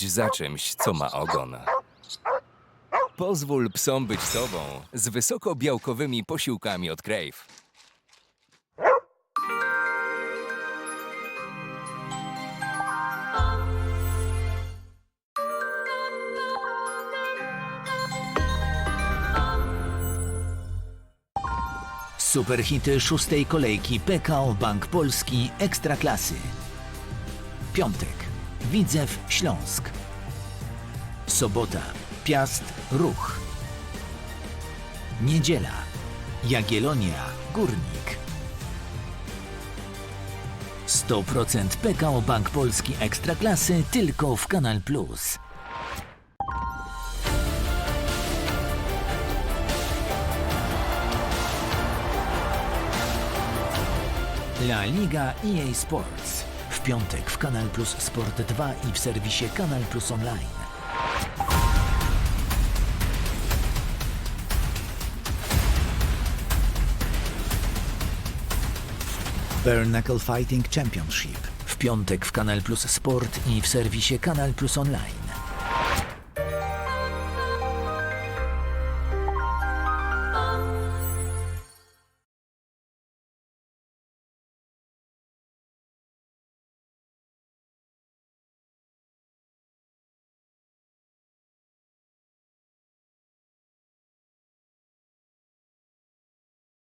za czymś, co ma ogon. Pozwól psom być sobą z wysokobiałkowymi posiłkami od Crave. Superhity szóstej kolejki PKO Bank Polski Ekstraklasy. Piątek. Widzew Śląsk. Sobota. Piast Ruch. Niedziela. Jagiellonia Górnik. 100% PKO Bank Polski Ekstraklasy tylko w Kanal Plus. La Liga EA Sports. W piątek w Kanal Plus Sport 2 i w serwisie Kanal Plus Online. Bare Knuckle Fighting Championship. W piątek w Kanal Plus Sport i w serwisie Kanal Plus Online.